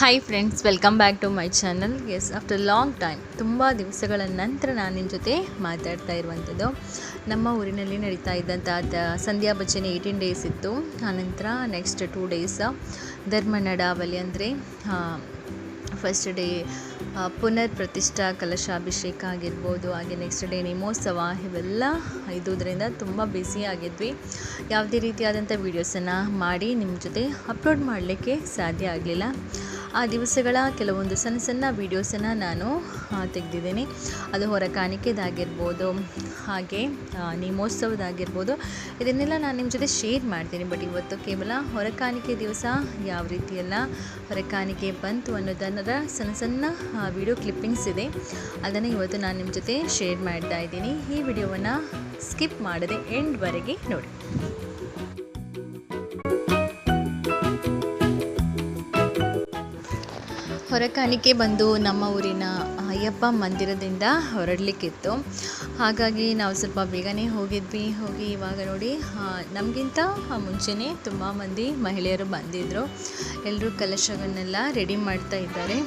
Hi friends welcome back to my channel yes after long time ತುಂಬ ದಿವಸಗಳ ನಂತರ ನಾನು ನಿಮ್ಮ ಜೊತೆ ಮಾತಾಡ್ತಾ ಇರುವಂಥದ್ದು ನಮ್ಮ ಊರಿನಲ್ಲಿ ನಡೀತಾ ಇದ್ದಂಥ ಸಂಧ್ಯಾ ಭಜನೆ ಏಯ್ಟೀನ್ ಡೇಸ್ ಇತ್ತು. ಆನಂತರ ನೆಕ್ಸ್ಟ್ ಟೂ ಡೇಸ್ ಧರ್ಮ ನಡಾವಳಿ ಅಂದರೆ ಫಸ್ಟ್ ಡೇ ಪುನರ್ ಪ್ರತಿಷ್ಠಾ ಕಲಶಾಭಿಷೇಕ ಆಗಿರ್ಬೋದು, ಹಾಗೆ ನೆಕ್ಸ್ಟ್ ಡೇ ನೇಮೋತ್ಸವ, ಇವೆಲ್ಲ ಇದ್ದುದರಿಂದ ತುಂಬ ಬ್ಯುಸಿ ಆಗಿದ್ವಿ. ಯಾವುದೇ ರೀತಿಯಾದಂಥ ವೀಡಿಯೋಸನ್ನು ಮಾಡಿ ನಿಮ್ಮ ಜೊತೆ ಅಪ್ಲೋಡ್ ಮಾಡಲಿಕ್ಕೆ ಸಾಧ್ಯ ಆಗಲಿಲ್ಲ. ಆ ದಿವಸಗಳ ಕೆಲವೊಂದು ಸಣ್ಣ ಸಣ್ಣ ವೀಡಿಯೋಸನ್ನು ನಾನು ತೆಗೆದಿದ್ದೀನಿ. ಅದು ಹೊರ ಕಾಣಿಕೆದಾಗಿರ್ಬೋದು, ಹಾಗೆ ನೇಮೋತ್ಸವದಾಗಿರ್ಬೋದು. ಇದನ್ನೆಲ್ಲ ನಾನು ನಿಮ್ಮ ಜೊತೆ ಶೇರ್ ಮಾಡ್ತೀನಿ ಬಟ್ ಇವತ್ತು ಕೇವಲ ಹೊರ ಕಾಣಿಕೆ ದಿವಸ ಯಾವ ರೀತಿಯೆಲ್ಲ, ಹೊರ ಕಾಣಿಕೆ ಬಂತು ಅನ್ನೋದನ್ನರ ಸಣ್ಣ ಸಣ್ಣ ವಿಡಿಯೋ ಕ್ಲಿಪ್ಪಿಂಗ್ಸ್ ಇದೆ. ಅದನ್ನು ಇವತ್ತು ನಾನು ನಿಮ್ಮ ಜೊತೆ ಶೇರ್ ಮಾಡ್ತಾ ಇದ್ದೀನಿ. ಈ ವಿಡಿಯೋವನ್ನು ಸ್ಕಿಪ್ ಮಾಡದೆ ಎಂಡ್ವರೆಗೆ ನೋಡಿ. ಹೊರಕಾಣಿಕೆ ಬಂದು ನಮ್ಮ ಊರಿನ ಅಯ್ಯಪ್ಪ ಮಂದಿರದಿಂದ ಹೊರಡಲಿಕ್ಕಿತ್ತು. ಹಾಗಾಗಿ ನಾವು ಸ್ವಲ್ಪ ಬೇಗನೆ ಹೋಗಿದ್ವಿ. ಹೋಗಿ ಇವಾಗ ನೋಡಿ ನಮಗಿಂತ ಮುಂಚೆನೇ ತುಂಬ ಮಂದಿ ಮಹಿಳೆಯರು ಬಂದಿದ್ದರು ಎಲ್ಲರೂ ಕಲಶಗಳನ್ನೆಲ್ಲ ರೆಡಿ ಮಾಡ್ತಾ ಇದ್ದಾರೆ.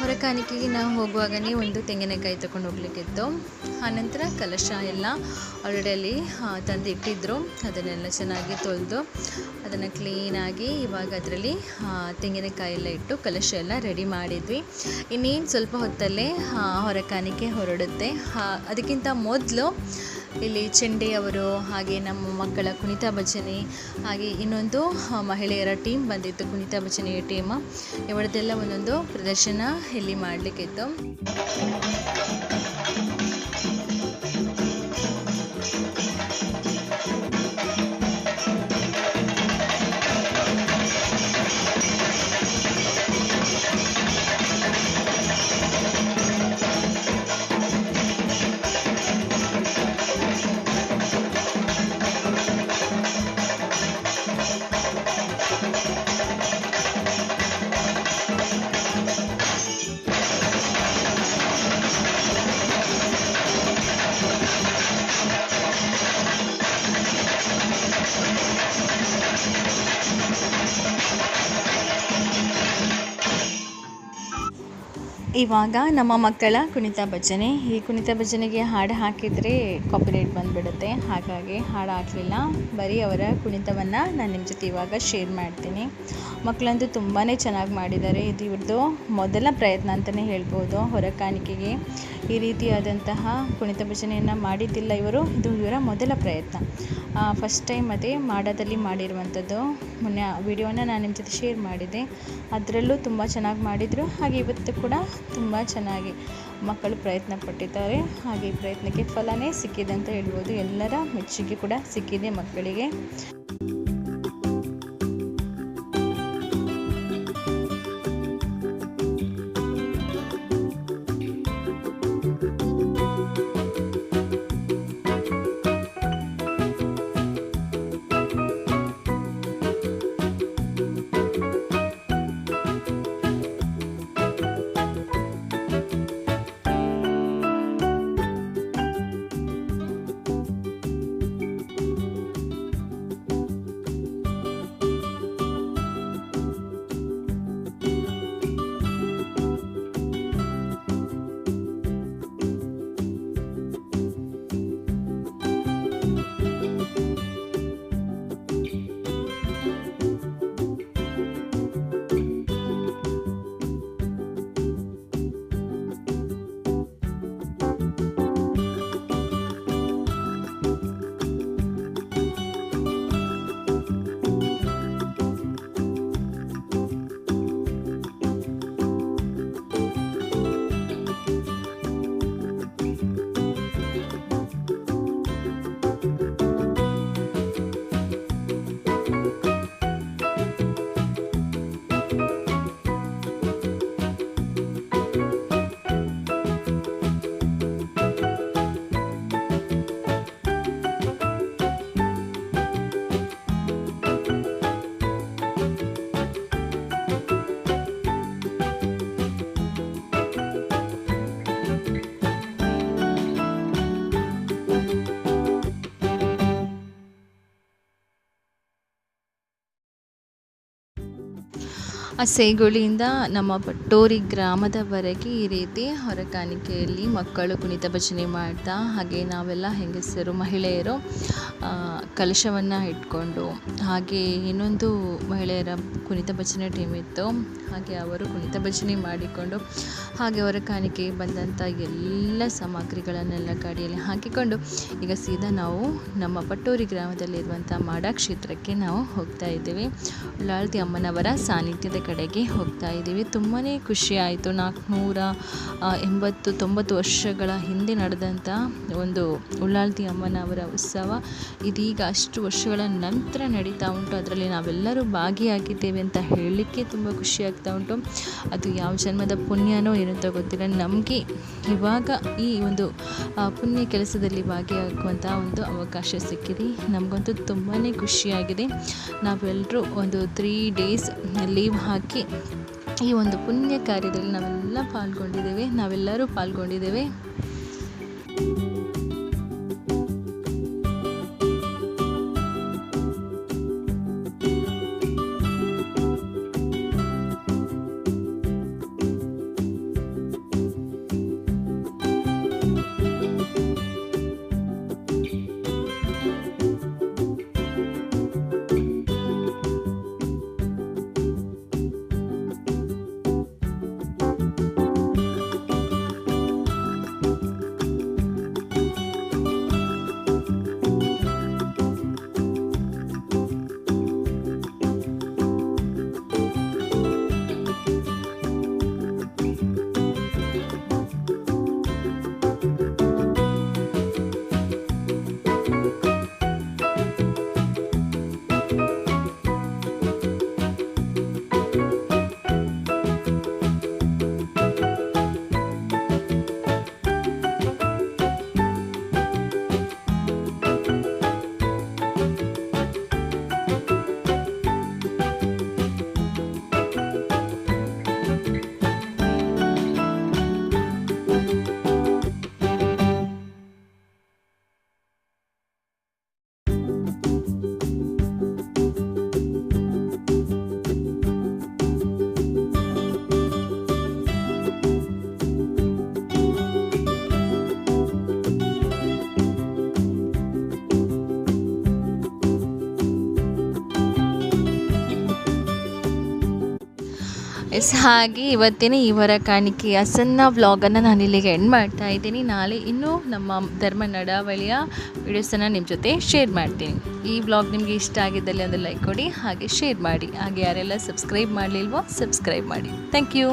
ಹೊರಕಾಣಿಕೆಗೆ ನಾವು ಹೋಗುವಾಗಲೇ ಒಂದು ತೆಂಗಿನಕಾಯಿ ತಗೊಂಡು ಹೋಗ್ಲಿಕ್ಕಿತ್ತು. ಆನಂತರ ಕಲಶ ಎಲ್ಲ ಆಲ್ರೆಡಿ ಅಲ್ಲಿ ತಂದು ಇಟ್ಟಿದ್ದರು ಅದನ್ನೆಲ್ಲ ಚೆನ್ನಾಗಿ ತೊಳೆದು ಅದನ್ನು ಕ್ಲೀನಾಗಿ ಇವಾಗ ಅದರಲ್ಲಿ ತೆಂಗಿನಕಾಯಿ ಎಲ್ಲ ಇಟ್ಟು ಕಲಶ ಎಲ್ಲ ರೆಡಿ ಮಾಡಿದ್ವಿ. ಇನ್ನೇನು ಸ್ವಲ್ಪ ಹೊತ್ತಲ್ಲೇ ಹೊರಕಾಣಿಕೆ ಹೊರಡುತ್ತೆ. ಅದಕ್ಕಿಂತ ಮೊದಲು ಇಲ್ಲಿ ಚೆಂಡೆಯವರು ಹಾಗೆ ನಮ್ಮ ಮಕ್ಕಳ ಕುಣಿತ ಭಜನೆ, ಹಾಗೆ ಇನ್ನೊಂದು ಮಹಿಳೆಯರ ಟೀಮ್ ಬಂದಿತ್ತು, ಕುಣಿತ ಭಜನೆಯ ಟೀಮ್ ಇವರದ್ದೆಲ್ಲ ಒಂದೊಂದು ಪ್ರದರ್ಶನ ಇಲ್ಲಿ ಮಾಡಲಿಕ್ಕಿತ್ತು. ಇವಾಗ ನಮ್ಮ ಮಕ್ಕಳ ಕುಣಿತ ಭಜನೆ. ಈ ಕುಣಿತ ಭಜನೆಗೆ ಹಾಡು ಹಾಕಿದರೆ ಕಾಪಿರೈಟ್ ಬಂದುಬಿಡುತ್ತೆ. ಹಾಗಾಗಿ ಹಾಡು ಹಾಕಲಿಲ್ಲ. ಬರೀ ಅವರ ಕುಣಿತವನ್ನು ನಾನು ನಿಮ್ಮ ಜೊತೆ ಇವಾಗ ಶೇರ್ ಮಾಡ್ತೀನಿ. ಮಕ್ಕಳಂತೂ ತುಂಬಾ ಚೆನ್ನಾಗಿ ಮಾಡಿದ್ದಾರೆ. ಇದು ಇವ್ರದ್ದು ಮೊದಲ ಪ್ರಯತ್ನ ಅಂತಲೇ ಹೇಳ್ಬೋದು. ಹೊರ ಕಾಣಿಕೆಗೆ ಈ ರೀತಿಯಾದಂತಹ ಕುಣಿತ ಭಜನೆಯನ್ನು ಮಾಡಿದ್ದಿಲ್ಲ ಇವರು. ಇದು ಇವರ ಮೊದಲ ಪ್ರಯತ್ನ. ಫಸ್ಟ್ ಟೈಮ್ ಅದೇ ಮಾಡೋದಲ್ಲಿ ಮಾಡಿರುವಂಥದ್ದು. ಮೊನ್ನೆ ವಿಡಿಯೋನ ನಾನು ನಿಮ್ಮ ಜೊತೆ ಶೇರ್ ಮಾಡಿದೆ. ಅದರಲ್ಲೂ ತುಂಬ ಚೆನ್ನಾಗಿ ಮಾಡಿದರು. ಹಾಗೆ ಇವತ್ತು ಕೂಡ ತುಂಬ ಚೆನ್ನಾಗಿ ಮಕ್ಕಳು ಪ್ರಯತ್ನ ಪಟ್ಟಿದ್ದಾರೆ. ಹಾಗೆ ಪ್ರಯತ್ನಕ್ಕೆ ಫಲನೇ ಸಿಕ್ಕಿದೆ ಅಂತ ಹೇಳ್ಬೋದು. ಎಲ್ಲರ ಮೆಚ್ಚುಗೆ ಕೂಡ ಸಿಕ್ಕಿದೆ ಮಕ್ಕಳಿಗೆ. ಆ ಸೇಗುಳಿಯಿಂದ ನಮ್ಮ ಪಟ್ಟೋರಿ ಗ್ರಾಮದವರೆಗೆ ಈ ರೀತಿ ಹೊರಕಾಣಿಕೆಯಲ್ಲಿ ಮಕ್ಕಳು ಕುಣಿತ ಭಜನೆ ಮಾಡ್ತಾ, ಹಾಗೆ ನಾವೆಲ್ಲ ಹೆಂಗಸರು, ಮಹಿಳೆಯರು ಕಲಶವನ್ನು ಇಟ್ಕೊಂಡು, ಹಾಗೆ ಇನ್ನೊಂದು ಮಹಿಳೆಯರ ಕುಣಿತ ಭಜನೆ ಟೀಮ್ ಇತ್ತು. ಹಾಗೆ ಅವರು ಕುಣಿತ ಭಜನೆ ಮಾಡಿಕೊಂಡು, ಹಾಗೆ ಹೊರ ಕಾಣಿಕೆಗೆ ಬಂದಂಥ ಎಲ್ಲ ಸಾಮಗ್ರಿಗಳನ್ನೆಲ್ಲ ಗಾಡಿಯಲ್ಲಿ ಹಾಕಿಕೊಂಡು, ಈಗ ಸೀದಾ ನಾವು ನಮ್ಮ ಪಟ್ಟೂರಿ ಗ್ರಾಮದಲ್ಲಿರುವಂಥ ಮಾಡ ಕ್ಷೇತ್ರಕ್ಕೆ ನಾವು ಹೋಗ್ತಾ ಇದ್ದೀವಿ. ಉಳ್ಳಾಳ್ತಿ ಅಮ್ಮನವರ ಸಾನ್ನಿಧ್ಯದ ಕಡೆಗೆ ಹೋಗ್ತಾ ಇದ್ದೀವಿ. ತುಂಬಾ ಖುಷಿ ಆಯಿತು. ನಾಲ್ಕುನೂರ ಎಂಬತ್ತು, ತೊಂಬತ್ತು ವರ್ಷಗಳ ಹಿಂದೆ ನಡೆದಂಥ ಒಂದು ಉಳ್ಳಾಲ್ತಿ ಅಮ್ಮನವರ ಉತ್ಸವ. ಇದೀಗ ಅಷ್ಟು ವರ್ಷಗಳ ನಂತರ ನಡೀತಾ ಉಂಟು. ಅದರಲ್ಲಿ ನಾವೆಲ್ಲರೂ ಭಾಗಿಯಾಗಿದ್ದೇವೆ ಅಂತ ಹೇಳಲಿಕ್ಕೆ ತುಂಬ ಆಗ್ತಾ ಉಂಟು. ಅದು ಯಾವ ಜನ್ಮದ ಪುಣ್ಯನೋ ಏನಂತ ಗೊತ್ತಿಲ್ಲ. ನಮಗೆ ಇವಾಗ ಈ ಒಂದು ಪುಣ್ಯ ಕೆಲಸದಲ್ಲಿ ಭಾಗಿಯಾಗುವಂಥ ಒಂದು ಅವಕಾಶ ಸಿಕ್ಕಿದೆ. ನಮಗಂತೂ ತುಂಬಾ ಖುಷಿಯಾಗಿದೆ. ನಾವೆಲ್ಲರೂ ಒಂದು ತ್ರೀ ಡೇಸ್ ಲೀವ್ ಹಾಕಿ ಈ ಒಂದು ಪುಣ್ಯ ಕಾರ್ಯದಲ್ಲಿ ನಾವೆಲ್ಲ ಪಾಲ್ಗೊಂಡಿದ್ದೇವೆ ನಾವೆಲ್ಲರೂ ಪಾಲ್ಗೊಂಡಿದ್ದೇವೆ. ಹಾಗೆ ಇವತ್ತಿನ ಇವರ ಕಾಣಿಕೆ ಸಣ್ಣ ವ್ಲಾಗನ್ನು ನಾನು ಇಲ್ಲಿಗೆ ಎಂಡ್ ಮಾಡ್ತಾ ಇದ್ದೀನಿ. ನಾಳೆ ಇನ್ನೂ ನಮ್ಮ ಧರ್ಮ ನಡಾವಳಿಯ ವಿಡಿಯೋಸನ್ನು ನಿಮ್ಮ ಜೊತೆ ಶೇರ್ ಮಾಡ್ತೀನಿ. ಈ ವ್ಲಾಗ್ ನಿಮಗೆ ಇಷ್ಟ ಆಗಿದ್ದಲ್ಲಿ ಒಂದು ಲೈಕ್ ಕೊಡಿ, ಹಾಗೆ ಶೇರ್ ಮಾಡಿ. ಹಾಗೆ ಯಾರೆಲ್ಲ ಸಬ್ಸ್ಕ್ರೈಬ್ ಮಾಡಲಿಲ್ವೋ ಸಬ್ಸ್ಕ್ರೈಬ್ ಮಾಡಿ. Thank you